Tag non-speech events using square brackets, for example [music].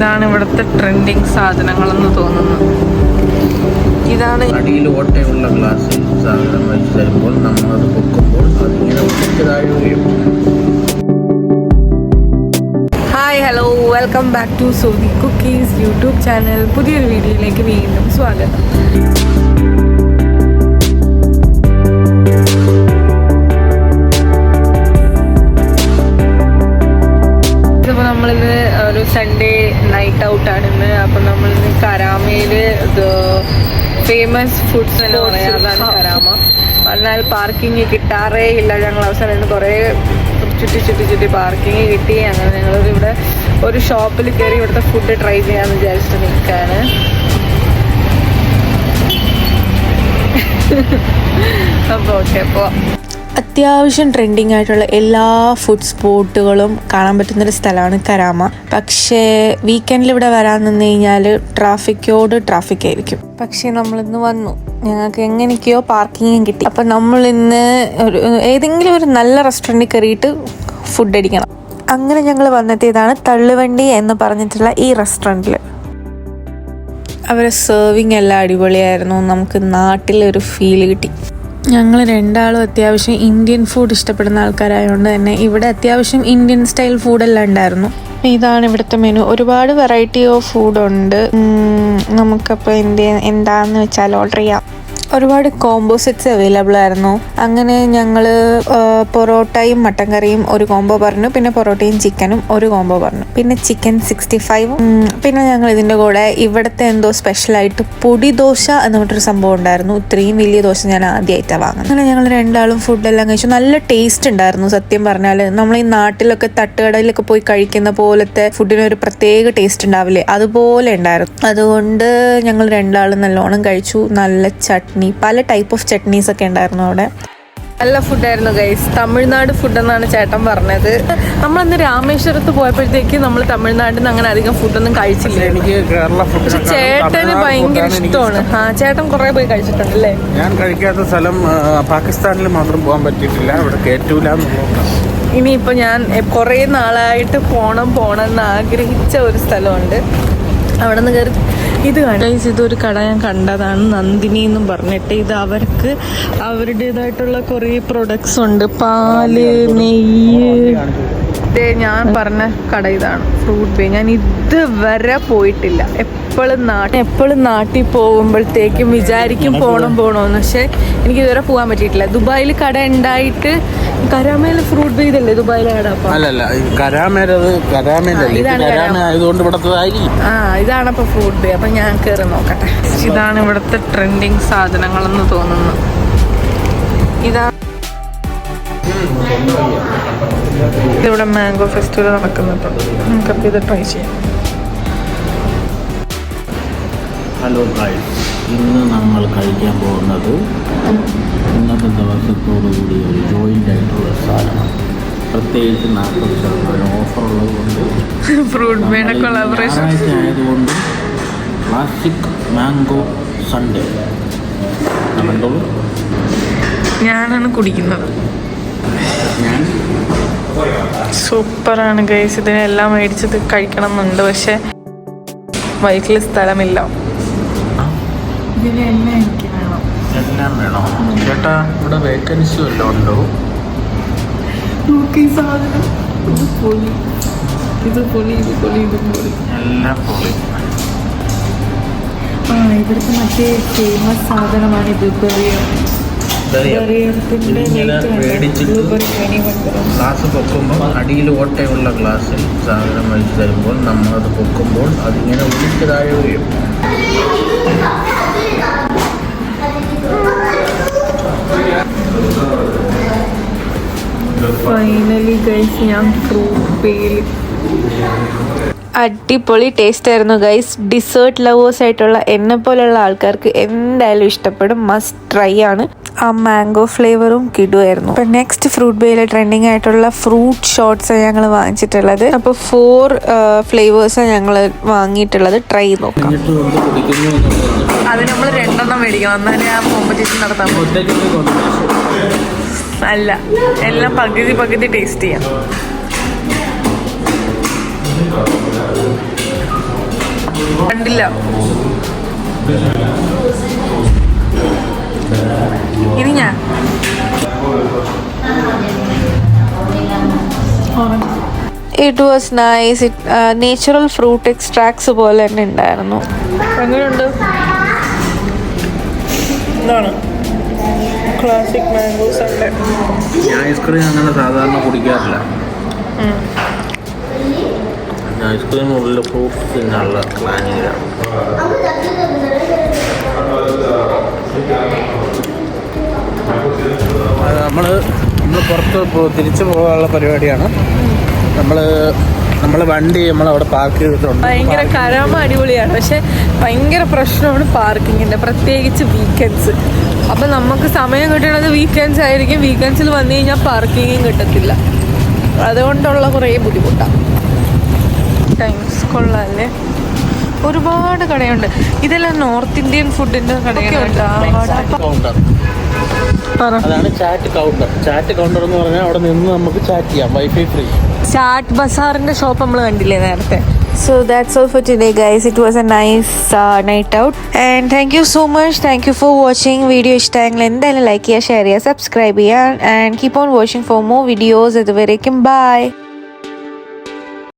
ഇതാണ് ഇവിടുത്തെ ട്രെൻഡിങ് സാധനങ്ങളെന്ന് തോന്നുന്നു. ഇതാണ് അടിയിൽ ഓട്ടയുള്ള ഗ്ലാസ്സിൽ സാധനം വെച്ച് തരുമ്പോൾ നമ്മൾ അത് പൊക്കുമ്പോൾ അതിങ്ങനെ താഴെ വീഴും hi hello welcome back to Sodi cookies YouTube channel പുതിയൊരു വീഡിയോയിലേക്ക് വീണ്ടും സ്വാഗതം. ഫേമസ് ഫുഡ് അതാണ് കരാമ എന്നാൽ പാർക്കിംഗ് കിട്ടാറേ ഇല്ല. ഞങ്ങൾ അവസാനം ഇന്ന് കുറേ ചുറ്റി ചുറ്റി ചുറ്റി പാർക്കിംഗ് കിട്ടി. അങ്ങനെ ഞങ്ങൾ ഇവിടെ ഒരു ഷോപ്പിൽ കയറി ഇവിടുത്തെ ഫുഡ് ട്രൈ ചെയ്യാമെന്ന് വിചാരിച്ചിട്ട് നിൽക്കുകയാണ് [laughs] അപ്പോൾ ഓക്കെ അപ്പോൾ അത്യാവശ്യം ട്രെൻഡിങ് ആയിട്ടുള്ള എല്ലാ ഫുഡ് സ്പോട്ടുകളും കാണാൻ പറ്റുന്നൊരു സ്ഥലമാണ് കരാമ. പക്ഷേ വീക്കെൻഡിൽ ഇവിടെ വരാൻ നിന്ന് കഴിഞ്ഞാൽ ട്രാഫിക്കോട് ട്രാഫിക് ആയിരിക്കും. പക്ഷേ നമ്മളിന്ന് വന്നു. ഞങ്ങൾക്ക് എങ്ങനെയൊക്കെയോ പാർക്കിങ്ങും കിട്ടി. അപ്പം നമ്മൾ ഇന്ന് ഒരു ഏതെങ്കിലും ഒരു നല്ല റെസ്റ്റോറന്റിൽ കയറിയിട്ട് ഫുഡ് അടിക്കണം. അങ്ങനെ ഞങ്ങൾ വന്നെത്തിയതാണ് തള്ളുവണ്ടി എന്ന് പറഞ്ഞിട്ടുള്ള ഈ റെസ്റ്റോറന്റിൽ അവരെ സെർവിങ് എല്ലാം അടിപൊളിയായിരുന്നു. നമുക്ക് നാട്ടിലൊരു ഫീൽ കിട്ടി. ഞങ്ങൾ രണ്ടാളും അത്യാവശ്യം ഇന്ത്യൻ ഫുഡ് ഇഷ്ടപ്പെടുന്ന ആൾക്കാരായതുകൊണ്ട് തന്നെ ഇവിടെ അത്യാവശ്യം ഇന്ത്യൻ സ്റ്റൈൽ ഫുഡെല്ലാം ഉണ്ടായിരുന്നു. ഇതാണ് ഇവിടുത്തെ മെനു ഒരുപാട് വെറൈറ്റി ഓഫ് ഫുഡുണ്ട് നമുക്കപ്പോൾ എന്ത് എന്താന്ന് വെച്ചാൽ ഓർഡർ ചെയ്യാം. ഒരുപാട് കോംബോ സെറ്റ്സ് അവൈലബിൾ ആയിരുന്നു. അങ്ങനെ ഞങ്ങൾ പൊറോട്ടയും മട്ടൻ കറിയും ഒരു കോംബോ പറഞ്ഞു. പിന്നെ പൊറോട്ടയും ചിക്കനും ഒരു കോംബോ പറഞ്ഞു. പിന്നെ ചിക്കൻ സിക്സ്റ്റി ഫൈവും പിന്നെ ഞങ്ങൾ ഇതിന്റെ കൂടെ ഇവിടുത്തെ എന്തോ സ്പെഷ്യലായിട്ട് പൊടി ദോശ എന്ന് പറഞ്ഞിട്ടൊരു സംഭവം ഉണ്ടായിരുന്നു. ഇത്രയും വലിയ ദോശ ഞാൻ ആദ്യമായിട്ടാണ് വാങ്ങുന്നത്. അങ്ങനെ ഞങ്ങൾ രണ്ടാളും ഫുഡെല്ലാം കഴിച്ചു. നല്ല ടേസ്റ്റ് ഉണ്ടായിരുന്നു സത്യം പറഞ്ഞാൽ നമ്മൾ ഈ നാട്ടിലൊക്കെ തട്ടുകടയിലൊക്കെ പോയി കഴിക്കുന്ന പോലത്തെ ഫുഡിന് ഒരു പ്രത്യേക ടേസ്റ്റ് ഉണ്ടാവില്ലേ? അതുപോലെ ഉണ്ടായിരുന്നു. അതുകൊണ്ട് ഞങ്ങൾ രണ്ടാളും നല്ലോണം കഴിച്ചു. നല്ല ചട്നി പല ടൈപ്പ് ഓഫ് ചട്നീസ് ഒക്കെ ഉണ്ടായിരുന്നു അവിടെ. നല്ല ഫുഡായിരുന്നു ഗൈസ് തമിഴ്നാട് ഫുഡ് എന്നാണ് ചേട്ടൻ പറഞ്ഞത്. നമ്മളന്ന് രാമേശ്വരത്ത് പോയപ്പോഴത്തേക്ക് നമ്മൾ തമിഴ്നാട്ടിൽ നിന്ന് അങ്ങനെ അധികം ഫുഡൊന്നും കഴിച്ചില്ല. എനിക്ക് കേരള ഫുഡ് പക്ഷെ ചേട്ടന് ഭയങ്കര ഇഷ്ടമാണ്. ആ ചേട്ടൻ കുറെ പോയി കഴിച്ചിട്ടുണ്ട് അല്ലേ ഞാൻ കഴിക്കാത്ത സ്ഥലം പാകിസ്ഥാനിൽ മാത്രം പോകാൻ പറ്റിയിട്ടില്ല. ഇവിടെ ഇനിയിപ്പോൾ ഞാൻ കുറേ നാളായിട്ട് പോണം പോണം എന്ന് ആഗ്രഹിച്ച ഒരു സ്ഥലമുണ്ട്. അവിടെ നിന്ന് കയറി ഇത് ഗൈസ് ഇതൊരു കട ഞാൻ കണ്ടതാണ്. നന്ദിനി എന്നും പറഞ്ഞിട്ട് ഇത് അവർക്ക് അവരുടേതായിട്ടുള്ള കുറേ പ്രൊഡക്ട്സ് ഉണ്ട്. പാൽ നെയ്യ്. ഞാൻ പറഞ്ഞ കട ഇതാണ്. ഫ്രൂട്ട് ബേ ഞാൻ ഇതുവരെ പോയിട്ടില്ല. എപ്പോഴും നാട്ടിൽ എപ്പോഴും നാട്ടിൽ പോകുമ്പോഴത്തേക്കും വിചാരിക്കും പോകണം പോകണമെന്ന് പക്ഷെ എനിക്ക് ഇതുവരെ പോകാൻ പറ്റിയിട്ടില്ല. ദുബായിൽ കട ഉണ്ടായിട്ട് കരാമേല ഫ്രൂട്ട് ബീതല്ലേ ഇതല്ലേ? ദുബായിലെ കട അല്ലല്ല കരാമേലല്ലേ കരാമ ആയതുകൊണ്ട് ആ ഇതാണ് അപ്പോൾ ഫ്രൂട്ട് ബേ അപ്പം ഞാൻ കയറി നോക്കട്ടെ. ഇതാണ് ഇവിടുത്തെ ട്രെൻഡിങ് സാധനങ്ങളെന്ന് തോന്നുന്നു. ഇതാണ് ഇതിവിടെ മാംഗോ ഫെസ്റ്റിവൽ നടക്കുന്നുണ്ട്. നമുക്കപ്പോൾ ഇത് ട്രൈ ചെയ്യാം. ഹലോ ഗൈസ് ഇന്ന് നമ്മൾ കഴിക്കാൻ പോകുന്നത് ഇന്നത്തെ ദിവസത്തോടു കൂടി ഒരു ജോയിന്റ് ആയിട്ടുള്ള സാധനം. പ്രത്യേകിച്ച് നാൽപ്പത് ശതമാനം ഓഫർ ഉള്ളത് കൊണ്ട് ഫ്രൂട്ട് ബേയുടെ കൊളാബറേഷൻ ഞായറാഴ്ച ആയതുകൊണ്ട് ക്ലാസിക് മാംഗോ സൺഡേ കണ്ടോളൂ. ഞാനാണ് കുടിക്കുന്നത്. ഞാൻ? സൂപ്പറാണ് ഗൈസ് ഇതിനെല്ലാം മേടിച്ചത് കഴിക്കണം എന്നുണ്ട് പക്ഷെ വയറ്റിൽ സ്ഥലമില്ല. ഇതിനെല്ലാം എനിക്ക് വേണം. എല്ലാം വേണോ. ചേട്ടാ ഇവിടെ വേക്കൻസി വല്ലതും ഉണ്ടോ നോക്കി സാധനം. ഇത് പൊളി. ഇത് പൊളി ഇത് പൊളി ഇത് പൊളി. എല്ലാം പൊളി. ആ ഇവിടുത്തെ മറ്റേ ഫേമസ് സാധനമാണ് ഇത്. ഗ്ലാസ് പൊക്കുമ്പോൾ അടിയിൽ ഓട്ടയുള്ള ഗ്ലാസ്സിൽ സാധനം വെച്ച് തരുമ്പോൾ നമ്മൾ അത് പൊക്കുമ്പോൾ അതിങ്ങനെ ഉള്ളിച്ചതായ താഴെ വീഴും ഫൈനലി ഗൈസ് ഞാൻ ഫ്രൂട്ട് അടിപൊളി ടേസ്റ്റ് ആയിരുന്നു ഗൈസ് ഡിസേർട്ട് ലവേഴ്സ് ആയിട്ടുള്ള എന്നെ പോലെയുള്ള ആൾക്കാർക്ക് എന്തായാലും ഇഷ്ടപ്പെടും. മസ്റ്റ് ട്രൈ ആണ്. ആ മാംഗോ ഫ്ലേവറും കിടുമായിരുന്നു അപ്പം നെക്സ്റ്റ് ഫ്രൂട്ട് ബേയിലെ ട്രെൻഡിങ് ആയിട്ടുള്ള ഫ്രൂട്ട് ഷോർട്സ് ഞങ്ങൾ വാങ്ങിച്ചിട്ടുള്ളത്. അപ്പോൾ ഫോർ ഫ്ലേവേഴ്സാണ് ഞങ്ങൾ വാങ്ങിയിട്ടുള്ളത്. ട്രൈ നോക്കാം. അത് നമ്മൾ രണ്ടെണ്ണം മേടിക്കണം. എന്നാലേ ആ കോമ്പറ്റീഷൻ നടത്താൻ അല്ല എല്ലാം പകുതി പകുതി ടേസ്റ്റ് ചെയ്യാം. കണ്ടില്ല. ഇനി ഞാൻ. It was nice it natural fruit extracts പോലെ തന്നെ ഉണ്ടായിരുന്നു. എങ്ങനെയുണ്ട്? ഇതാണ് ക്ലാസിക് മാംഗോസ് ഉണ്ട് ഐസ്ക്രീം അങ്ങനെ സാധാരണ കുടിക്കാറില്ല. ഐസ്ക്രീം ഉള്ളിൽ ഫ്രൂട്ട്സ് തിന്നാനുള്ള പ്ലാനിങ്ങിലാണ് നമ്മൾ നമ്മൾ പുറത്ത് തിരിച്ചു പോകാനുള്ള പരിപാടിയാണ്. നമ്മൾ നമ്മൾ വണ്ടി നമ്മൾ അവിടെ പാർക്ക് ചെയ്തിട്ടുണ്ട്. ഭയങ്കര കരാമ അടിപൊളിയാണ്. പക്ഷെ ഭയങ്കര പ്രശ്നമാണ് പാർക്കിങ്ങിന്റെ പ്രത്യേകിച്ച് വീക്കെൻഡ്സ് അപ്പൊ നമുക്ക് സമയം കിട്ടുന്നത് വീക്കെൻഡ്സ് ആയിരിക്കും. വീക്കെൻഡ്സിൽ വന്നു കഴിഞ്ഞാൽ പാർക്കിങ്ങും കിട്ടത്തില്ല. അതുകൊണ്ടുള്ള കുറേ ബുദ്ധിമുട്ടാണ്. ടൈംസ് കൊള്ളാല്ലേ? ഒരുപാട് കടയുണ്ട്. ഇതെല്ലാം നോർത്ത് ഇന്ത്യൻ ഫുഡിന്റെ കടയുണ്ട് കൗണ്ടർ അതാണ് ചാറ്റ് കൗണ്ടർ ചാറ്റ് കൗണ്ടർ എന്ന് പറഞ്ഞാൽ അവിടെ നിന്ന് നമുക്ക് ചാറ്റ് ചെയ്യാം. വൈഫൈ ഫ്രീ ചാറ്റ് ബസാറിന്റെ ഷോപ്പ് നമ്മൾ കണ്ടില്ലേ നേരത്തെ? So that's all for today guys it was a nice night out and thank you so much thank you for watching video ഇഷ്ടമായെങ്കിൽ എന്തായാലും ലൈക്ക് ചെയ്യുക ഷെയർ ചെയ്യുക സബ്സ്ക്രൈബ് ചെയ്യുക and keep on watching for more videos ഇതുവരേക്കും by